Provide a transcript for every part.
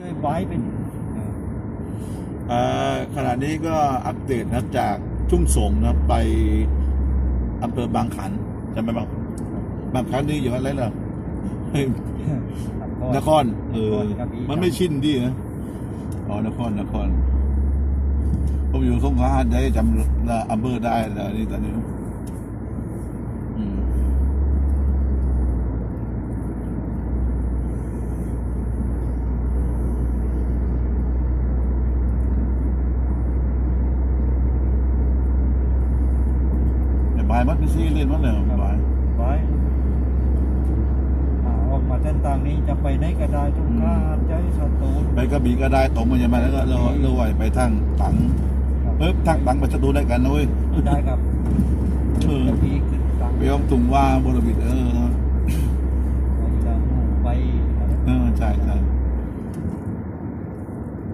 ช่วยไว้เป็นเออเอ่อขณะนี้ก็อัปเดตนะจากทุ่งสงนะไปอำเภอบางขันใช่ไหมบางบางขันนี่อยู่อะไรล่ะเฮ้ยนครเออกระบี่มันไม่ชินดีนะอ๋อนครนครผมอยู่สงขลาได้จำละอำเภอได้แล้วนี่ตอนนี้อืม แต่บายมัดไม่ซีเล่นมัดเลยบายไว้อ่าออกมาเส้นทางนี้จะไปไหนก็ได้ทุกท่าใจสตูลไปกระบี่ก็ได้ตรงมาอย่างไรแล้วก็เราเราไหวไปทางตังครับเอ๊บทางตังไปสตูได้กันนะเว้ยได้ครับเออกระบี่ขึ้นตังไปยอมตุงว่าบรบิดเออไปละหมู่ไปอะไรเออใช่ใช่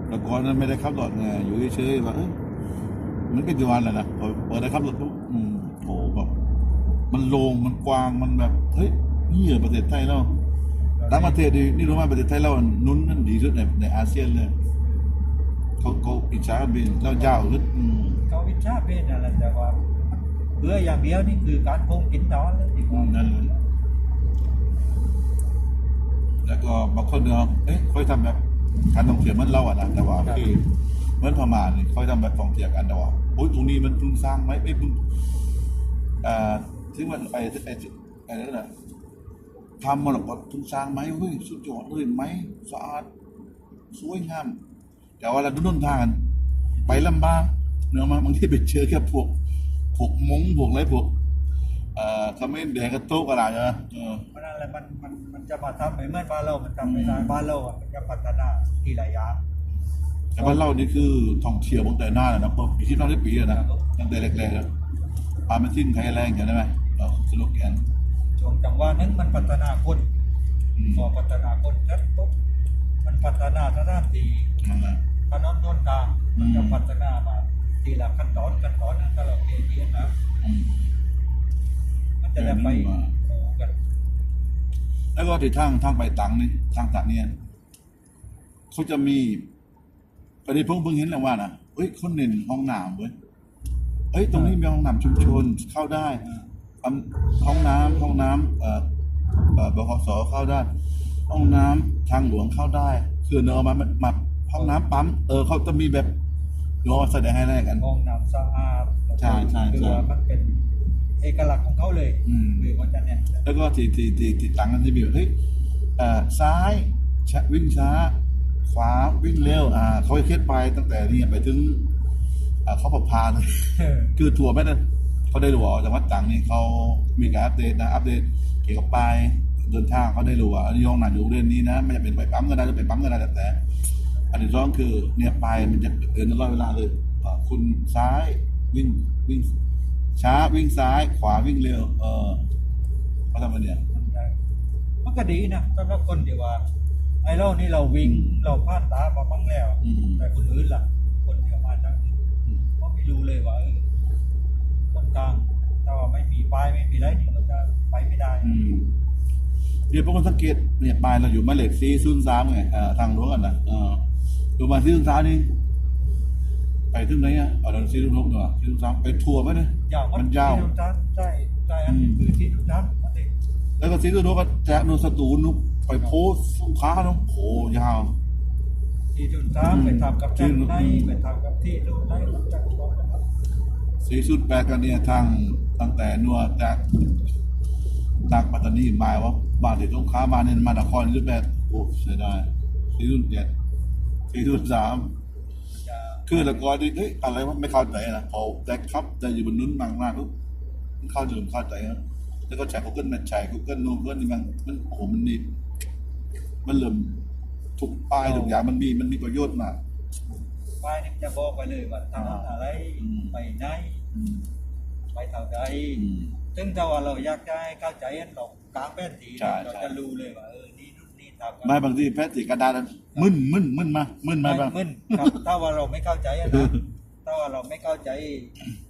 แต่ก่อนนั้นไม่ได้ขับรถไงอยู่เฉยๆว่าเอ้ยมันก็จะวันแหละนะพอเปิดได้ขับรถปุ๊บอืมโอ้แบบ มันโล่งมันกว้างมันแบบเฮ้ยนี่เหรอประเทศไทยเราต่างประเทศนี่นี่รู้ไหมประเทศไทยเรานุ่นนั่นดีสุดในในอาเซียนเลยเขาเขาอิจฉากันบินเรายาวลึกอืมเขาวิชาเป็นอะไรแต่ว่าเพื่ออย่างเดียวนี่คือการโกงกินนอนเลยดีกว่านั่นเลยแล้วก็บางคนเนาะเอ๊ะค่อยทำแบบการท่องเที่ยวเหมันเราอะนะแต่ว่าที่เหมือนพม่าเนี่ยค่อยทำแบบท่องเที่ยวกันแต่ว่าโอ้ยตรงนี้มันเพิ่งสร้างไหมไม่เพิ่งอ่า ที่มันไอ้ไอ้ไอ้นั่นแหละทำมาหรอกว่าเพิ่งสร้างไหมเฮ้ยสุดยอดเลยไหมสะอาดสวยงาม แต่ว่าเราดูต้นทางกันไปลำบากเนื้อมาบางทีไปเจอแค่พวกพวกมงพวกอะไรพวกเอ่อเขาไม่แดงกระโต๊ะอะไรนะเออเพราะนั่นแหละมันมันมันจะมาทำไปเหมื่อนบ้านเรามันทำไม่ได้บ้านเราอะมันจะพัฒนาทีละอย่างแต่บ้านเรานี่คือท่องเที่ยวตั้งแต่หน้าแล้วนะเพราะปีที่เราได้ปีแล้วนะตั้งแต่แรกๆแล้วปลาไม่ทิ้งใครแรงกันได้ไหม เราสโลแกนช่วงจังหวะนั้นมันพัฒนาคนพอพัฒนาคนชัดปุ๊บมันพัฒนาสถานที่นั่นแหละถนนต้นทางมันจะพัฒนามาทีละขั้นตอนขั้นตอนนั้นถ้าเราเรียนนะมันจะได้ไปคู่กันแล้วก็ที่ทางทางไปตังนี่ทางตังเนี่ยเขาจะมีประเดี๋ยวเพิ่งเพิ่งเห็นแล้วว่านะเฮ้ยเขาเน้นห้องน้ำเว้ยเฮ้ยตรงนี้มีห้องน้ำชุมชนเข้าได้ ห้องน้ำห้องน้ำเอ่อเอ่อบขสเข้าได้ ห้องน้ำทางหลวงเข้าได้ คือเนื้อมามาห้องน้ำปั๊มเออเขาจะมีแบบเนื้อมาแสดงให้แรกกัน ห้องน้ำสะอาดใช่ใช่ใช่คือว่ามันเป็นเอกลักษณ์ของเขาเลยอืมคือว่าจะเนี่ยแล้วก็ที่ที่ที่ที่ตังกันที่มีแบบเฮ้ยเอ่อซ้ายชะวิ่งช้า ขวาวิ่งเร็วอ่าเขาจะเคล็ดไปตั้งแต่นี่ไปถึงอ่าเขาประพาเลยเออคือทัวร์ไม่ได้ เขาได้รู้ว่าจังหวัดตรังนี่เขามีการอัปเดตนะอัปเดตเกี่ยวกับป้ายเดินทางเขาได้รู้ว่าอันนี้ห้องหนาอยู่เรื่องนี้นะไม่จะเป็นไปปั๊มก็ได้จะไปปั๊มก็ได้แต่แต่อันที่สองคือเนี่ยป้ายมันจะเดินตลอดเวลาเลยเอ่อคุณซ้ายวิ่งวิ่งช้าวิ่งซ้ายขวาวิ่งเร็ว เออเขาทำมาเนี่ยมันได้มันก็ดีนะสำหรับคนที่ว่าไอ้เรานี่เราวิ่งเราพลาดตามาบ้างแล้วอืมแต่คนอื่นล่ะ คนที่มาจากอื่นเขาไม่รู้เลยว่า เออต้นทางถ้าว่าไม่มีป้ายไม่มีอะไรนี่เราจะไปไม่ได้ อืมเดี๋ยวพวกคนสังเกตเนี่ยปลายเราอยู่มาเลขซีซุนย์สามไงเอ่อทางรั้วกันนะเอออยู่มาซีซุนย์สามนี่ไปถึงไหนอะเอาเราซีซุนย์หกเนาะซีซุนย์สามไปทัวร์ไหมเนี่ย ยาวมันยาว ที่ทุกท่านใช่ใช่อันนี้คือที่ทุกท่านนั่นเองแล้วก็ซีซุนย์หกก็แจากนูนสตูลนุกไปโพสต์สงขลาเนาะโหยาว ที่ทุกท่านอืมไปทำกับจันในอืมไปทำกับที่ดูในกับจักรวาลนะครับ ซีซุนย์แปดกันเนี่ยทางตั้งแต่นัวจากจากปัตตานีมาว่าบ้านที่สงขลามาเนี่ยมานครซีซุนย์แปดโอ้เสียดายซีซุนย์เจ็ดซีซุนย์สามจะคือแต่ก่อนนี่เอ้ยอะไรวะไม่เข้าใจนะพอแต่ครับแต่อยู่บนนู้นมากมากปุ๊บมันเข้าใจเข้าใจนะแล้วก็แชร์ Google มันแชร์ Google นู่นก็นี่มันมันโอ้โหมันนี่มันเริ่มทุกป้ายทุกอย่างมันมีมันมีประโยชน์มากป้ายนี่จะบอกไปเลยว่าถนนอะไรอืมไปไหนอืม ไปเท่าใดอืมซึ่งถ้าว่าเราอยากจะให้เข้าใจเรากลางแป้นสีใช่เราใช่ จะรู้เลยว่าเออนี่นู่นนี่ทำไม่บางทีแพทย์ติกระดาษนั้นมึนมึนมึนมามึนมาไม่บ้างมึนครับถ้าว่าเราไม่เข้าใจอะนะถ้าว่าเราไม่เข้าใจ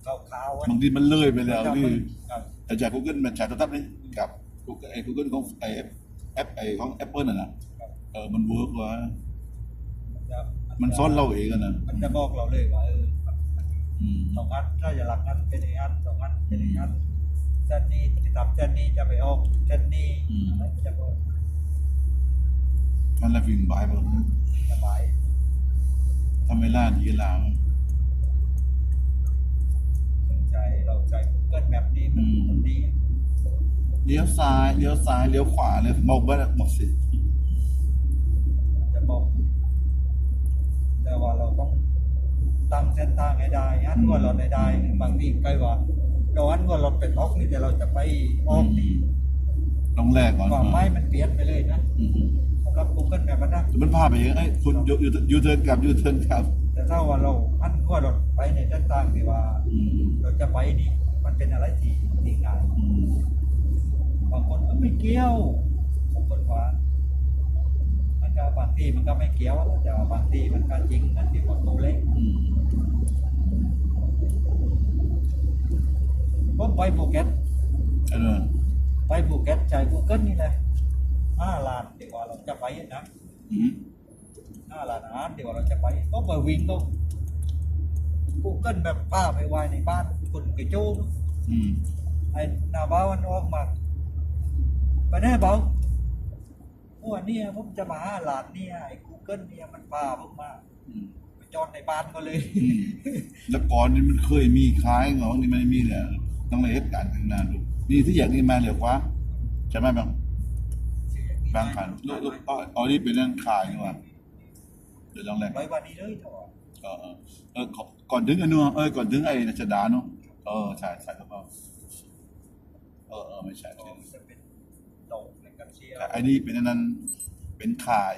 ข่าวๆอะบางทีมันเลยไปแล้วจะนี่มึนครับ แต่จาก Google มันแชร์ตัวทับนี่กับ Google ไอ้ Google ของไอ้แอปไอ้ของ Apple น่ะนะเออมันเวิร์กว่ะมันซ้อนเราเองอะนะมันจะบอกเราเลยว่าเออ อืมสองอันถ้าจะหลักนั้นเป็นอย่างนั้นสองอันเป็นอย่างนั้นเส้นนี้จะตับเส้นนี้จะไปออกเส้นนี้อะไรจะบอกมันละวิ่งบ่ายแบบสบายทำเวลาดีลาวสนใจเราใจเกินแบบนี้มันมันดีเลี้ยวซ้ายเลี้ยวซ้ายเลี้ยวขวาเลยบอกว่าบอกสิ ตั้งเส้นทางให้ได้อันว่ารถให้ได้บางทีใกล้ว่าเราอันว่ารถเป็นออกนี่แต่เราจะไปออกนี่ต้องแรกก่อนกว่าไม้มันเปลี่ยนไปเลยนะอืมสำหรับ Google แบบนั้นนะมันพาไปเองไอ้ยคุณยูยูยูเทิร์นกลับยูเทิร์นกลับ แต่ถ้าว่าเราอันว่ารถไปในเส้นทางที่ว่าอืมเราจะไปนี่มันเป็นอะไรที่ที่ง่ายอืมบางคนก็ไม่เกี่ยวบางคนว่ามันก็ บางทีมันก็ไม่เกี่ยว แต่ว่าบางทีมันก็จริงนั่นที่ว่าตัวเล็กอืมผมไปภูเก็ตเออไปภูเก็ตใช้ Google นี่แหละห้าล้านที่ว่าเราจะไปนะอืมห้าล้านอาหารที่ว่าเราจะไป ก็ไปวิ่งก็ Google แบบป้าไปไว้ในบ้านคนกระโจมอืมไอ้หน้าบ้านมันออกมาไปแน่เบา วันนี้ผมจะมาหาหลานเนี่ยไอ้ Google เนี่ยมันพาผมมาอืมไปจอดในบ้านก็เลยอืมแล้วก่อนนี่มันเคยมีคล้ายเหรอนี่มันไม่มีเลยต้องเลยเหตุการณ์ข้างหน้าดูนี่ที่อย่างนี้มาเหลือกว่าใช่ไหมบางบางขันลูกลูกอ๋ออ๋อนี่เป็นเรื่องขายนี่หว่าเดี๋ยวลองแรกไปวันนี้เลยเถอะเออเออเออก่อนก่อนถึงอันนู้นเออก่อนถึงไอ้รัชดาเนาะเออใช่ใช่ครับพ่อเออเออไม่ใช่ แต่ไอ้นี่เป็นอันนั้น เป็นขาย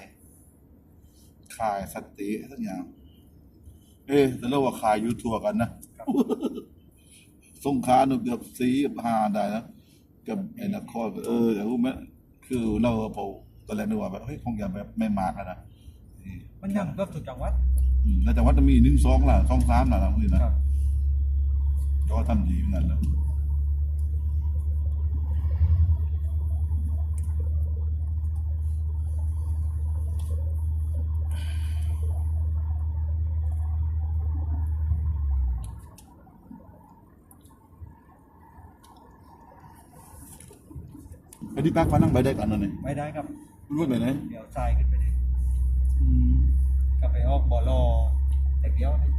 ขายสเติสักอย่าง เอ๊ะแต่เราว่าขายอยู่ทัวร์กันนะสงขลาหนุเกือบสีหาได้แล้วกับไอ้นครเออแต่รู้ไหมคือเราพอตอนแรกนึกว่าแบบเฮ้ยคงจะแบบไม่มากอะนะนี่มันยังก็ถูกจังหวัดอืมแล้วแต่ว่าจะมีหนึ่งสองล่ะสองสามล่ะนะพวกนี้คนะรับก็ทำดีเหมือนกันเลย ที่ปักมานั่งไปได้กันนั่นเองไม่ได้ครับรู้ไปไหนเดี๋ยวทรายขึ้นไปเลยก็ไปออกบ่อรอแต่เดียวนี่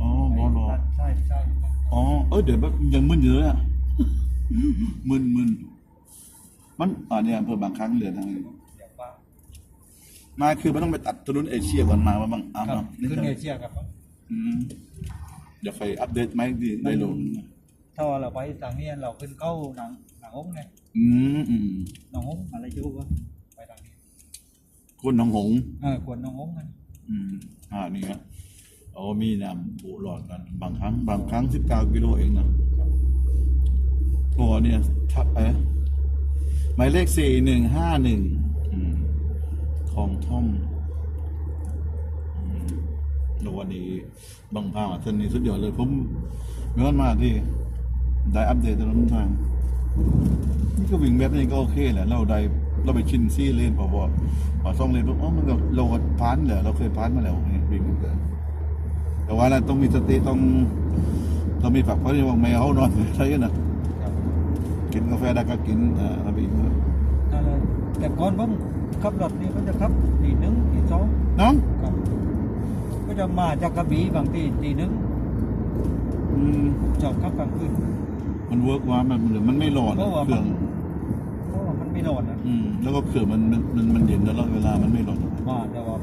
อ๋อบอลอใช่ใช่อ๋อเออเดี๋ยวแบบยังมึนอยู่เลยอะมึนมึนมันอ่าเนี่ยอำเภอบางครั้งเหลือทางนี้เดี๋ยวว่ามาคือมันต้องไปตัดถนนเอเชียก่อนมาว่าบางอ่าครับนี่ขึ้นจะเอเชียครับอืมเดี๋ยวไปอัปเดตไหมดีได้ลงถ้าว่าเราไปทางนี้เราขึ้นเข้าหนังห นังองค์ไงอืมอืมหนังองค์อะไรจะรู้ว่าไปทางนี้คนหนองหงส์เออควรหนังองค์มันอืมอ่านี่ครับอ๋อมีน้ำบุหลอดกันบางครั้ง บางครั้งสิบเก้ากิโลเองนะโอ้เนี่ยทับเอ๊ะหมายเลขสี่หนึ่งห้าหนึ่งของท่อมแล้ววันนี้บางภาคท่านนี้สุดยอดเลยผมเมื่อวันมาที่ ได้อัปเดตตลอดทาง นี่ก็วิ่งแบบนี้ก็โอเคแหละเราได้เราไปชินซี่เลนพอพอพอซ่องเลนปุ๊บอ๋อมันก็เราก็พานเหรอเราเคยพานมาแล้วนี่วิ่งกันเกินแต่ว่าเราต้องมีสติต้องต้องมีฝักเพราะที่ว่าไม่เอานอนใช่กันนะครับกินกาแฟได้ก็กินอ่าแล้วไปอีกมื้อนั่นเลยแต่ก่อนผมขับรถนี่ก็จะขับตีหนึ่งตีสองน้องครับก็จะมาจากกระบี่บางทีตีหนึ่งอืมจอดขับกลางคืน มันเวิร์กว่ามันหรือมันไม่ร้อนเพอะราะว่าเคมัรื่อนงเพราะว่ามันไม่ร้อนนะอืมแล้วก็เครื่องมันมันมันมันเย็นแล้วเวลามันไม่ร้อนว่าแต่ว่า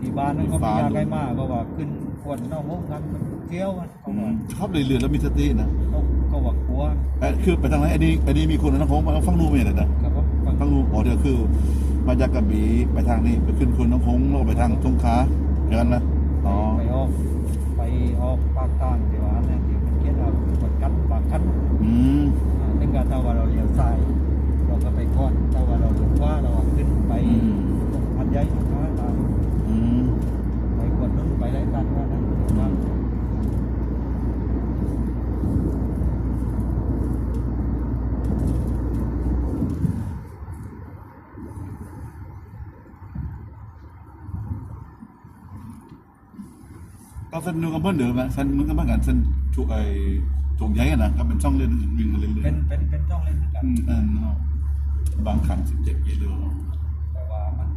ที่บ้านนั้นเขาฟ้ามียาดูใกล้มากก็ว่าขึ้นขวดนอกห้องกันมันเที่ยวกันเขาอืว่ามชอบเรื่อยๆแล้วมีสตินะเขาก็ว่ากลัวเอ้ยคือไปทางไหนอันนี้อันนี้มีคนนะผมมาฟังดูไม่ได้นะครับว่าบางฟังดูอ๋อเดี๋ยวคือมาจากกระบี่ไปทางนี้ไปขึ้นคนน้องหงส์แล้วก็ไปทางสงขลาอย่างนั้นนะอ๋อ ไปออก ไปออกปากกลางที่ว่าเนี่ยที่มันเขียนว่าขวด กันปากกันอืมอ่าถึงกับถ้าว่าเราเลี้ยวซ้าย เราก็ไปก่อนถ้าว่าเราเลี้ยวขวาเราก็ขึ้นไปตรงพันใหญ่นะตามอืมไปขวดนู้นไปไรกันว่านั้นว่าก็เส้นนู้นก็เหมือนเดิมนะเส้นมันก็เหมือนกันเส้นถูกไอ้ ถูกใหญ่อะนะก็เป็นช่องเล่นวิ่งกันเรื่อยเป็นเป็นเป็นต้องเล่นด้วยกัๆนอืมอันเนาะบางขันสิบเจ็ดกิโลแต่ว่ามัน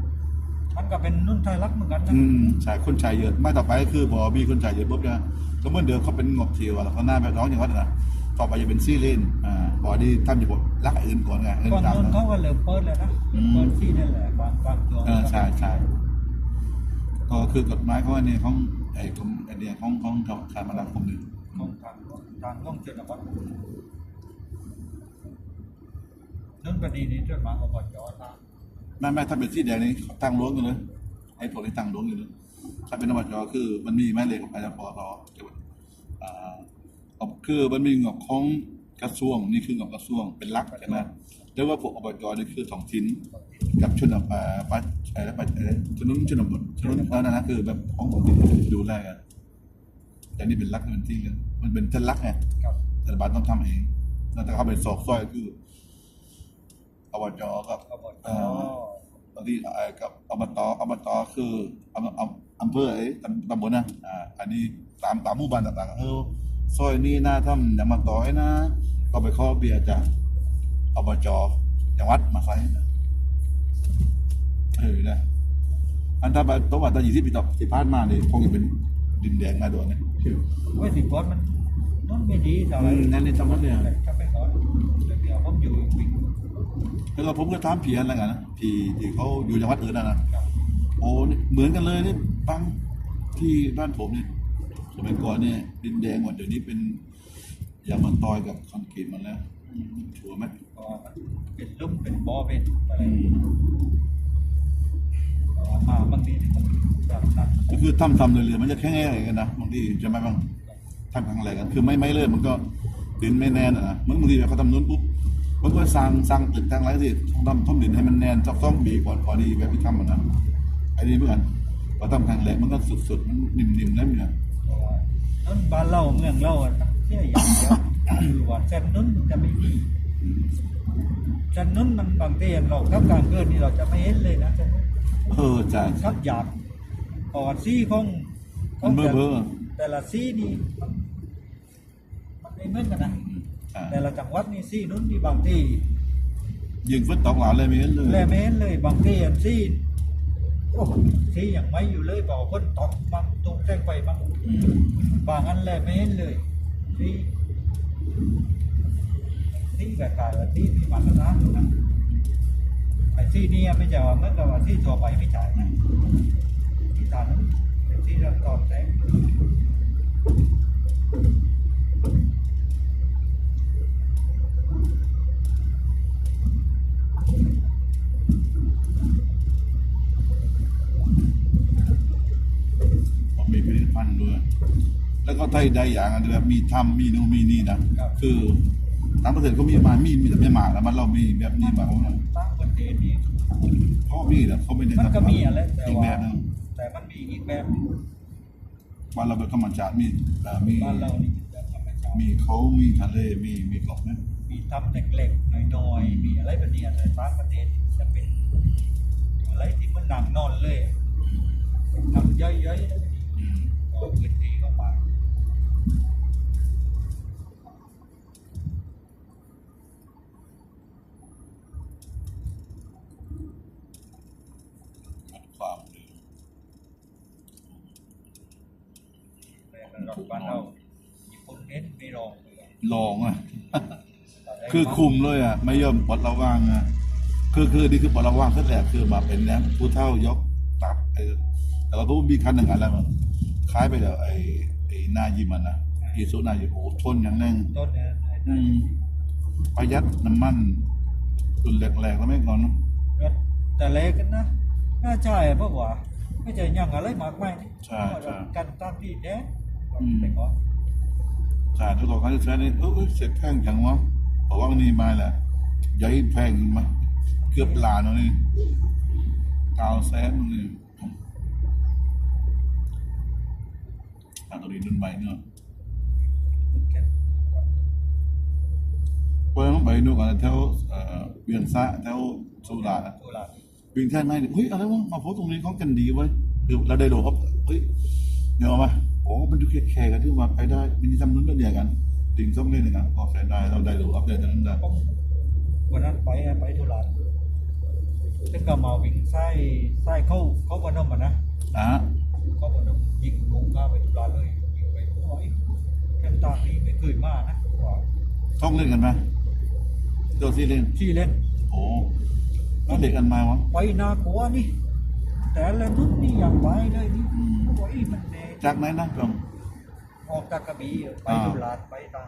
มันก็เป็นนุ่นไทยรักเหมือนกันนะอืมใช่คนชายเยอะไม่ต่อไปก็คือพอมีคนชายเยอะปุ๊บเนี่ยก็เหมือนเดิมเขาเป็นงบเทียวอะแล้วก็หน้าแบบน้องอย่างว่านะต่อไปจะเป็นซี่เลนอ่าพอดีท่านจะบอกรักอื่นก่อนไงเอื่นก่อนตามนู้นนะเขาก็เริ่มเปิดเลยนะอืมเปิดที่นั่นแหละบางบางตัวเออใช่ใช่ก็คือกฎหมายเขาอันนี้ของไอ้กรมไอ้เนี่ยของของของการมาลักคมหนึ่งของทาง ทางล่องเจริญวัฒน์นั่นประเด็นนี้จดหมายของบจนะไม่ไม่ถ้าเป็นสีแดงนี่ตั้งล้วงกันเลยไอ้พวนี้ตั้งล้วงอยู่เลยถ้าเป็นนวัตจคือ มันมีแม่เหล็กของอาจารย์ปอทอ่าเอคือมันมีงบของกระทรวงนี่คืองบกระทรวงเป็นลักใช่ไหมแล้วว่าพวกอบจนี่คือท้องถิ่นกับชนบทอ่าปัดอะปัดอะไรชนนุชนบทชนนุเออนั่นนะคือแบบของผมดูแลกัน แต่นี่เป็นหลักเป็นที่กันมันเป็นเส้นหลักไงกับรัฐบาลต้องทำเองแล้วถ้าเขาเป็นสอกซอยก็คืออบจกับอบจเอ่อบางทีเอ่อกับอบตอบตคืออำอำอำเภอไอ้ตำตำบลนะอ่าอันนี้ตามตามหมู่บ้านต่างๆเออซอยนี้นะทำอย่างมาต่อยนะ ก็ไปขอเบียร์จากอบจจังหวัดมาใส่เออนะอันถ้าแบบตัวว่าตอนยี่สิบปีต่อสิบพานมาเนี่ยคงจะเป็น ดินแดงมาด่วนเนี่ยเว้ยสิบอสมันนั่นไม่ดีเท่าไหร่อืมนั่นในจังหวัดเนี่ยก็ไปก่อนเดี๋ยวผมอยู่วิ่งแล้วก็ผมก็ถามผีอะไรกันนะผีที่เขาอยู่จังหวัดอื่นนะนะโอ้นี่เหมือนกันเลยนี่ปังที่บ้านผมนี่สมัยก่อนเนี่ยดินแดงหมดเดี๋ยวนี้เป็นยางมันตอยกับคอนกรีตหมาแล้วอืมชัวร์ไหมก็มันเป็นลุ่มเป็นบ่อเป็นอะไรอื มมาบางทีมันแบบนั้นก็คือทำทำเรื่อยๆมันจะแข็งแรงกันนะบางทีจะไม่บางทำครั้งแรกกัน คือไม่ไม่เลื่อนมันก็ดินไม่แน่นอะนะเหมื่อนบางทีแบบเขาทำนู้นปุ๊บมันก็สร้างสร้างตึกสร้างอะไรสิต้องทำท่อมดินให้มันแน่นสักสองปีก่อนพอดีแบบที่ทำมันนะไอ้นี่เหมือนกันพอทำครั้งแรกมันก็สุดๆมันนิ่มๆแล้วเนี่ยนั่นบ้านเราเมืองเราอะเที่ยอย่างเดียวคือว่าเส้นนู้นจะไม่มีเส้นนู้นมันบางทีเราทับการเกิดนี่เราจะไม่เห็นเลยนะเส้นนู้น เออใช่ทับหยาบพอซี่ของขมัอนงเบ้อเบ้อแต่ละซี่นี่มันมันไม่เหมือนกันนะใช่แต่ละจังหวัดนี่ซี่นู้นนี่บางที่ยิงฟุตตอกหลานเลยไม่เห็นเลยแลไม่เห็นเลยบางที่อันซี่โอ้ซี่อย่างไม่อยู่เลยบอกคนตอกบางตรงแจ้งไปบางอืมบางอันแลไม่เห็นเลยซี่ซี่แบบกายว่าซี่มีมาตรฐานอยู่นะ ไอ้ซี่นี่ไม่ใช่ว่าเหมื่อนกับว่าซี่ทั่วไปไม่จ่ายนะที่ฐานนั้นเป็นซี่เราตอบแทนผมมีผลิตภัณฑ์ด้วย แล้วก็ไทยได้อย่างอันเดียวมีทำมีนู่นมีนี่นะ คือต่างประเทศเขามีมามีมีแต่ไม่มาแล้วมันเรามีแบบนี้มาเพราะว่าต่างประเทศนี่ เขามีแต่เขาไม่ได้มันก็มีอะไรแต่อีกว่าแบบหนึงแต่มันมีอีกแบบหนึ่งบ้านเราเป็นธรรมชาติมีเอ่อมีบ้านเรานี่เป็นแบบธรรมชาติมีเขามีทะเลมีมีเกาะนะมีทำเล็กๆน้อยๆมีอะไรแบบนี้แต่ต่างประเทศจะเป็นอะไรที่มันหนังนอนเลยทำย่อยๆแล้วอืม ก็พื้นที่เคือคุมเลยอะไม่ยอมปลดระวางอะคือคือนี่คือปลดระวางเสร็จแล้วคือมาเป็นเนี้ยผู้เท่ายกตับไอ้แต่ว่าผู้มีคันหนึ่งอะไรมันคล้ายไปเดี๋ยวไอ้ไอ้หนายิมมันนะอีสุนายิมโอ้ทนอย่างหนึงต้นเนี่ยอืมประหยัดน้ำมันตุนแหลกๆแล้วไม่ก่อนเนอะแต่เล็กกันนะน่าใช่เพราะว่าไม่ใช่ยังอะไรมากมายนี่ใช่ใช่กันตามที่แดนอืมแต่ก่อนใช่ทุกคนเขาจะใช้นี่เออเออเสร็จแพงจังวะเพราะว่านี่มาแหละใหญ่แพงมาเกือบล้านแล้วนี่เก้าแสนนี่อันตัวนี้รุ่นใหม่เนอะ เพราะฉะนั้นไปดูกันแถวเอ่อเวียงซะแถวสุราษฎร์ตุลาวิ่งแท่นไหมเฮ้ยอะไรวะมาโพสต์ตรงนี้เขากันดีไว้ยคือเราได้ดูเขาเฮ้ยเดี๋ยวเอามาโอ้มันดูแข่กันที่ว่าไปได้มินิทำนู้นเดียวกัน ติ่งส้มเล่นกันออกแสนได้เราได้ดูอัปเดตจากนั้นได้ผมวันนั้นไปไปทุรานซึ่งก็มาวิ่งไส้ไส้เข้าเข้าพนมอะนะอะเข้าพนมยิงลงข้าไปทุรานเลยยิงไปโอ้ยแค่ตางนี้ไม่เคยมานะว่าต้องเล่นกันไหมโดดที่เล่นที่เล่นโอ้แล้วเด็กกันมาวะไปนากลัวนี่แต่ละนุ่นนี่อย่างไปเลยนี่อืมโอ้ยมันเนจากไหนนะจอม ออกจากกระบี่ไปอ่าทุรานไปตาง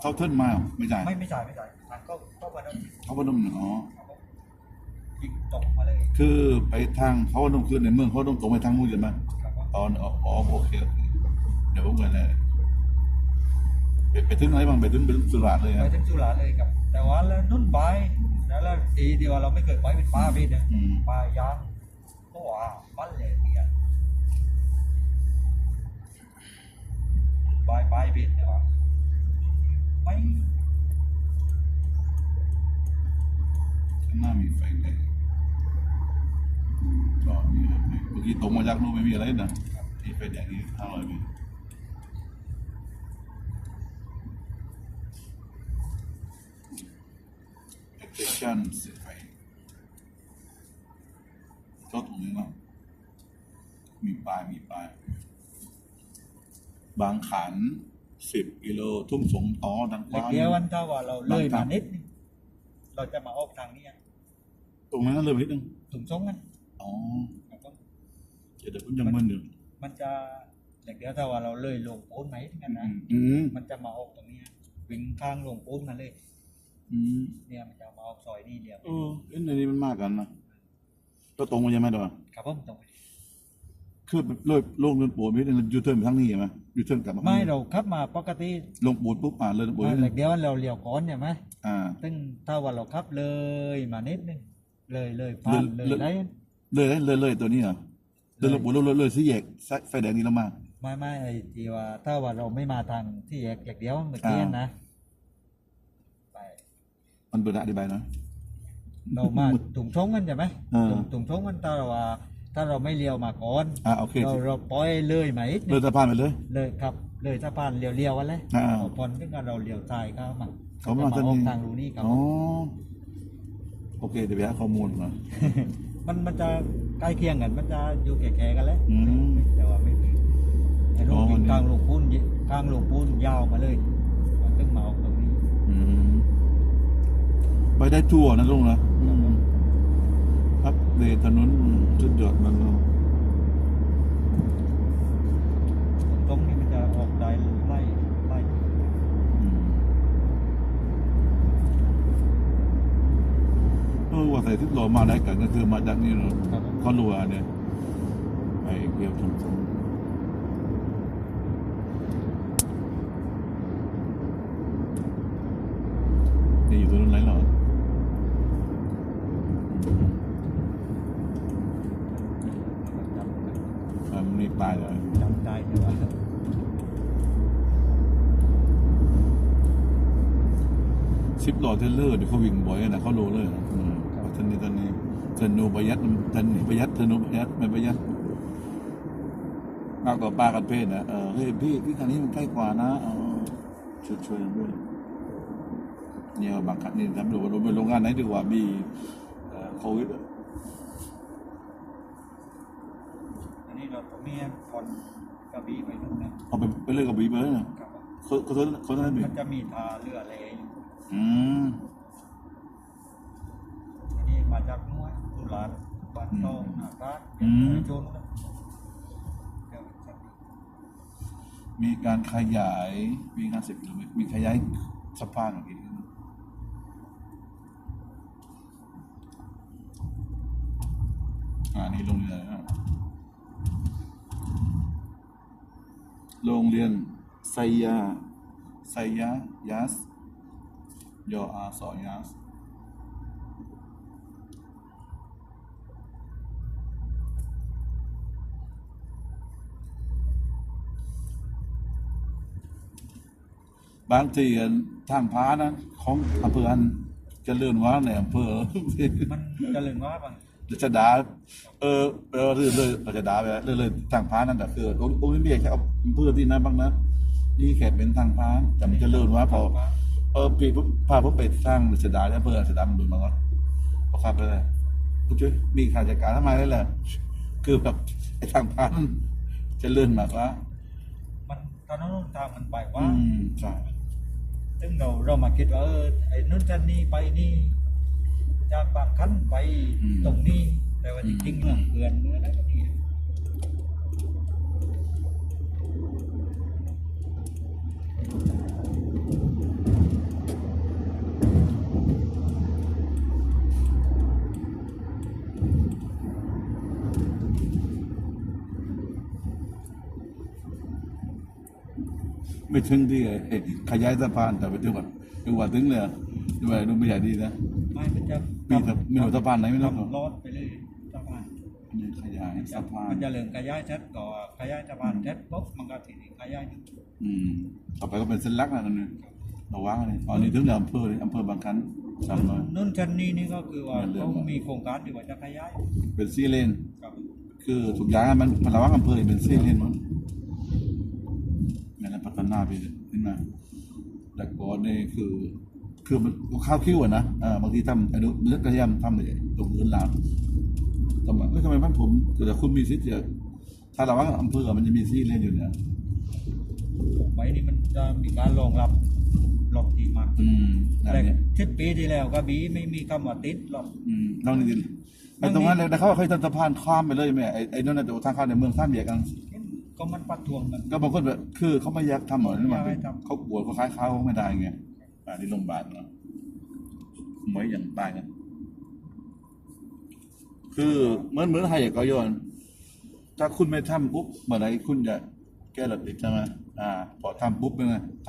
เขาเทิร์นมาเหรอไม่ใช่ไม่ไม่จ่ายไม่จ่ายทางเข้าเข้าพนมเขาพนมเนี่ยอ๋อ ยิงตกมาเลยคือไปทางเขาพนมคือในเมืองเขาต้องตรงไปทางนู้นใช่ไหมครับว่าอ๋ออ๋ออ๋อโอเคโอเคเดี๋ยวผมไปเลยไปไปถึงไหนบ้างไปถึงไปถึงสุราษฎร์เลยไปนะถึงจุฬาเลยครับ แต่ว่าแล้วนุ่นไปแล้วแล้วทีเดียวเราไม่เคยไปเป็นป้าพี่เนี่ยอืม ป้ายางก็ว่าบ้านเลยเนี่ย ไปไปพี่เนี่ยว่าไม่ข้างหน้ามีไฟเลยก็นี่ครับเมื่อกี้ตรงมาจากนู้นไม่มีอะไรนะที่ไฟแดงนี่ห้าร้อยเมตรเตชันเสร็จไปก็ตรงนี้เนาะมีปลายมีปลาย บางขันสิบกิโลทุ่งสงต่อดังเด็กเดียววันถ้าว่าเราเลยมานิดนึงเราจะมาออกทางนี้ตรงนั้นเลยไปนิดนึงถุงซงกันอ๋อครับผมเดี๋ยวผมยังมึนอยู่มันจะเด็กเดียวถ้าว่าเราเลยลงปูนไหนทั้งนั้นนะอืมมันจะมาออกตรงนี้วิ่งข้างลงปูนมาเลยอืมเนี่ยมันจะมาออกซอยนี่เดียวเออเอ้ยในนี้มันมากกันนะก็ตรงมาใช่ไหมเดี๋ยวครับผมตรงไป คือเลยลงเดินปูนไม่ได้ยูเทิร์นไปทางนี้ใช่ไหมยูเทิร์นกลับมาไม่เราขับมาปกติลงปูนปุ๊บอ่าเลยปูนเด็กเดี๋ยวเราเลี้ยวก้อนใช่ไหมอ่าซึ่งถ้าว่าเราขับเลยมานิดนึงเลยเลยผ่านเลยเลยได้เลยเลยเลยตัวนี้เหรอเลยลงปูนเลยเลยเลยสี่แยกไฟแดงนี้แล้วมาไม่ไม่ไอ้ที่ว่าถ้าว่าเราไม่มาทางที่แยกแยกเดียวเมื่อกี้นะไปมันเปิดอธิบายนะเรามาถุงชงกันใช่ไหมถุงถุงชงกันถ้าเราว่า ถ้าเราไม่เลี้ยวมาก่อนอ่าโอเคเราเราปล่อยเลยมาอีกเลยสะพานไปเลย เลยครับ เลยสะพานเลี้ยวเลี้ยวกันเลยอ่าพอถึงกันเราเลี้ยวซ้ายเข้ามาเขามาจะทางออนี้ กทางรูนี่ครับ อ๋อโอเคเดี๋ยวไปหาข้อมูลก่อนมันมันจะใกล้เคียงกัน มันจะอยู่แก่ๆกันแล้วอืมแต่ว่าไม่ถึงไอ้ลูอ๋กอ วิ่งนี่กลางลงปูนกลางลงปูนยาวมาเลยมันตึงมาออกตรงนี้ อืมไปได้ทั่วนะลุงนะอืม อัปเดตถนนจุดยอดมันเนอะตรงนี้มันจะออกได้ไล่ไล่อืมเออว่าใส่ทิศโลมาได้กันก็คือมาจากนี่เนาะครับเขารัวเนี่ยไปเกี่ยวชมชมนี่อยู่ตรงนั้นไหนเหรออืม จำ อ่ามันมีป้ายเลย จำได้แต่ว่า สิบหล่อ เทเลอร์เนี่ยเขาวิ่งบ่อยนะเขารู้เลยนะอืมว่าท่านนี้ท่านนี้ธนูประหยัดท่านนี้ประหยัดธนูประหยัดไม่ประหยัดมากกว่าปลากันเพศนะเออเฮ้ยพี่พี่คันนี้มันใกล้กว่านะเออช่วยช่วยกันด้วยเนี่ยบางคันนี่ทำดูว่าเราไปโรงงานไหนดีกว่ามีเอ่อโควิดอะอันนี้เราตรงนี้คนกระบี่ไปนู่นนะเอาไปไปเล่นกับบีเบอร์นะครับเขาเขาเขาเขาท่านบีมันจะมีทาเรือเลย อืมอันนี้มาจากนู้นตุลาบ้านตองนาการอืม โจนนะเดี๋ยวสักนิดมีการขยายวิ่งห้าสิบกิโลเมตรมีขยายสะพานออกอีกนิดนึงอ่านี่โรงเรียนอะไรนะโรงเรียนไซยาไซยายาส ยออาสอยาสบางทีอันทางพานะของอำเภออันเจริญว่าในอำเภอมันเจะเริญว่าบางรัชดาเออเออเลยเลยรัชดาไปแล้วเลยเลยทางพานนั่นแต่คือโอ้โอ้นี่เบียแค่เอาเพื่อที่นั่นบ้างนะนี่แค่เป็นทางพานแต่มันจะเลื่อนว่าพอ เออปีปุ๊บพาผมไปสร้างรัชดาเนี่ยเพื่อรัชดามันดูมันก็พอขับไปเลยกูช่วยมีขาจัดการทำไมได้แหละคือแบบไอ้ทางพานจะเลื่อนมากละมันตอนนั้นทางมันไปอืว่างมใช่ซึ่งเราเรามาคิดว่าเออไอ้นู่นจะนี่ไปนี่จากปากคันไปตรงนี้ แต่ว่าจริงๆเมืองเพื่อนเมื่ออะไรก็นี่ ไม่ถึงที่ไอ้ขยายสะพานแต่ไปจังหวัดจังหวัดถึงเลยจังหวัดดูไม่ใหญ่ดีนะไม่มันจะมีสะมีสะพานไหนไม่รู้ขับรถไปเลยสะพานขยายสะพานมันจะเริ่มขยายชัดก่อนขยายสะพานชัดปุ๊บมันก็ทีนี้ขยายหนึ่งอืมต่อไปก็เป็นเส้นลักนะนั่นนี่ระวังเลยตอนนี้ถึงเดี๋ยวอำเภอเลยอำเภอบางคันจำมานู่นชั้นนี้นี่ก็คือว่าเรื่อเขางว่ามีโครงการที่ว่าจะขยายเป็นซีเลนครับคือทุกอย่างมันมันระวังอำเภอเป็นซีเลนหมั้งนี่ นพัฒนาไปขึ้นมาแต่ก่อนนี่คือ คือมันข้าวคิ้วอะนะอ่าบางทีทำอนุเนื้อกระยำทำเลยตรงพื้นลาวทำไมเอ้ยทำไมบ้านผมแต่คุณมีสิทธิ์จะถ้าระวังอำเภอมันจะมีซีเลนอยู่เนี่ยไว้นี่มันจะมีการรองรับรถที่มากอืมนั่นแต่เนี่ยชิดปีที่แล้วก็บีไม่มีคำว่าติดหรอกอืมน้องนี่ดิไอ้ตรงนั้นเลยแต่เขาเคยทำสะพานข้ามไปเลยไหมไอ้ไอ้นั่นน่ะแต่ว่าทางเข้าในเมืองข้ามแยกกัน ก็มันปัดทวงกัน ก็บางคนแบบคือเขาไม่อยากทำหน่อยนั่นหมายไม่อยากให้ทำ เขาปวดเขาคล้ายเขาไม่ได้ไงอ่าที่โรงพยาบาลเนาะไม่อย่างตายกันคือเหมือนเหมือนไทยก็ย้อนถ้าคุณไม่ทำปุ๊บเมื่อไหรคุณจะแก้ระเบียบใช่ไหมอ่า พอทำปุ๊บเป็นไงท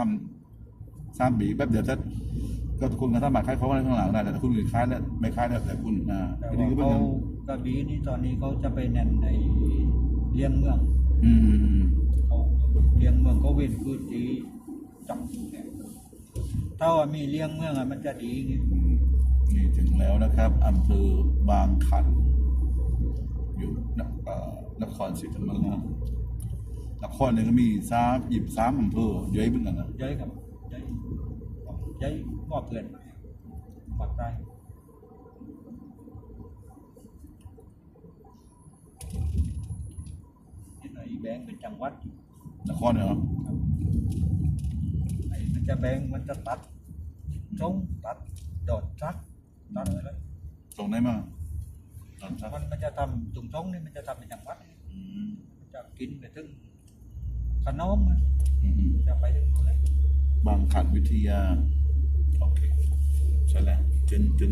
ำสามปีแป๊บเดียวถ้าก็คุณก็สามารถคล้ายเขาไว้ข้างหลังได้แต่คุณอื่นคล้ายแล้วไม่คล้ายแล้วแต่คุณอ่าแต่ทีนี้ว่าก็เป็นเขาอย่าง กระบีนี่ตอนนี้เขาจะไปเน้นในเลี้ยงเมือง อืมอืมอืมเขาเลี้ยงเมืองเขาเว้นพื้นที่จับเนี่ยถ้าว่ามีเลี้ยงเมืองอะมันจะดีไงอืมนี่ถึงแล้วนะครับอำเภอบางขัน อยู่นเอ่อนครศรีธรรมราชนครเนี่ยก็มีสามหยิบสามอำเภอเยอะเหมือนกันนะ ย้ายกับย้ายย้ายมอบเพื่อนปักได้ที่ไหน แบงค์เป็นจังหวัดนครเนี่ยเหรอไอ้มันจะแบงค์มันจะตัดชงตัดดอดซักตัดอะไรตรงไหนมาตอนชักมันมันจะทำตุงชงนี่มันจะทำเป็นจังหวัดอืมมันจะกินไปถึงขนมมันอืมอืมจะไปถึงอะไรบางขันวิทยาโอเคใช่แล้วจนจน